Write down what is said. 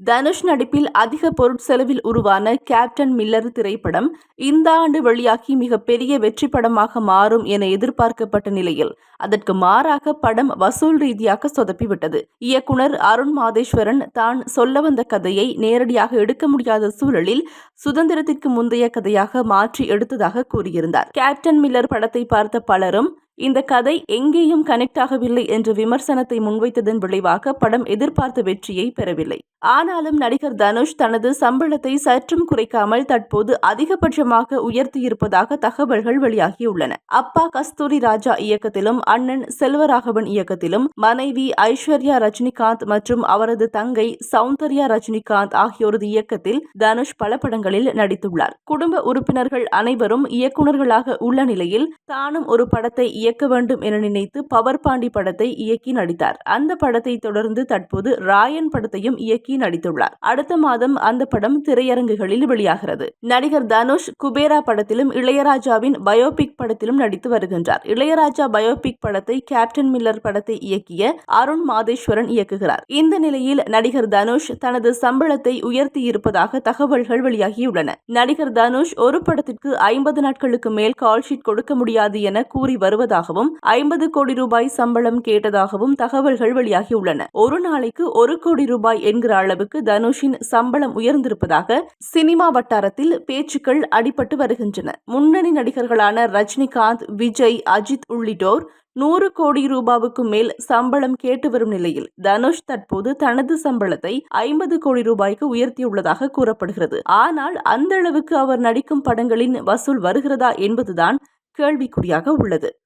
தனுஷ் நடிப்பில் அதிக பொருட்செலவில் உருவான கேப்டன் மில்லர் திரைப்படம் இந்த ஆண்டு வெளியாகி மிகப்பெரிய வெற்றி படமாக மாறும் என எதிர்பார்க்கப்பட்ட நிலையில் அதற்கு மாறாக படம் வசூல் ரீதியாக சொதப்பிவிட்டது. இயக்குனர் அருண் மாதேஸ்வரன் தான் சொல்ல வந்த கதையை நேரடியாக எடுக்க முடியாத சூழலில் சுதந்திரத்திற்கு முந்தைய கதையாக மாற்றி எடுத்ததாக கூறியிருந்தார். கேப்டன் மில்லர் படத்தை பார்த்த பலரும் இந்த கதை எங்கேயும் கனெக்ட் ஆகவில்லை என்ற விமர்சனத்தை முன்வைத்ததன் விளைவாக படம் எதிர்பார்த்த வெற்றியை பெறவில்லை. ஆனாலும் நடிகர் தனுஷ் தனது சம்பளத்தை சற்றும் குறைக்காமல் தற்போது அதிகபட்சமாக உயர்த்தியிருப்பதாக தகவல்கள் வெளியாகியுள்ளன. அப்பா கஸ்தூரி ராஜா இயக்கத்திலும் அண்ணன் செல்வராகவன் இயக்கத்திலும் மனைவி ஐஸ்வர்யா ரஜினிகாந்த் மற்றும் அவரது தங்கை சௌந்தர்யா ரஜினிகாந்த் ஆகியோரது இயக்கத்தில் தனுஷ் பல படங்களில் நடித்துள்ளார். குடும்ப உறுப்பினர்கள் அனைவரும் இயக்குநர்களாக உள்ள நிலையில் தானும் ஒரு படத்தை இயக்க இயக்க வேண்டும் என நினைத்து பவர் பாண்டி படத்தை இயக்கி நடித்தார். அந்த படத்தை தொடர்ந்து தற்போது ராயன் படத்தையும் இயக்கி நடித்துள்ளார். அடுத்த மாதம் அந்த படம் திரையரங்குகளில் வெளியாகிறது. நடிகர் தனுஷ் குபேரா படத்திலும் இளையராஜாவின் பயோபிக் படத்திலும் நடித்து வருகின்றார். இளையராஜா பயோபிக் படத்தை கேப்டன் மில்லர் படத்தை இயக்கிய அருண் மாதேஸ்வரன் இயக்குகிறார். இந்த நிலையில் நடிகர் தனுஷ் தனது சம்பளத்தை உயர்த்தி இருப்பதாக தகவல்கள் வெளியாகியுள்ளன. நடிகர் தனுஷ் ஒரு படத்திற்கு ஐம்பது நாட்களுக்கு மேல் கால்ஷீட் கொடுக்க முடியாது என கூறி வருவதாகவும் ஐம்பது கோடி ரூபாய் சம்பளம் கேட்டதாகவும் தகவல்கள் வெளியாகியுள்ளன. ஒரு நாளைக்கு ஒரு கோடி ரூபாய் என்கிற அளவுக்கு தனுஷின் சம்பளம் உயர்ந்திருப்பதாக சினிமா வட்டாரத்தில் பேச்சுக்கள் அடிபட்டு வருகின்றன. முன்னணி நடிகர்களான ரஜினிகாந்த் விஜய் அஜித் உள்ளிட்டோர் நூறு கோடி ரூபாவுக்கு மேல் சம்பளம் கேட்டு வரும் நிலையில் தனுஷ் தற்போது தனது சம்பளத்தை ஐம்பது கோடி ரூபாய்க்கு உயர்த்தியுள்ளதாக கூறப்படுகிறது. ஆனால் அந்த அளவுக்கு அவர் நடிக்கும் படங்களின் வசூல் வருகிறதா என்பதுதான் கேள்விக்குறியாக உள்ளது.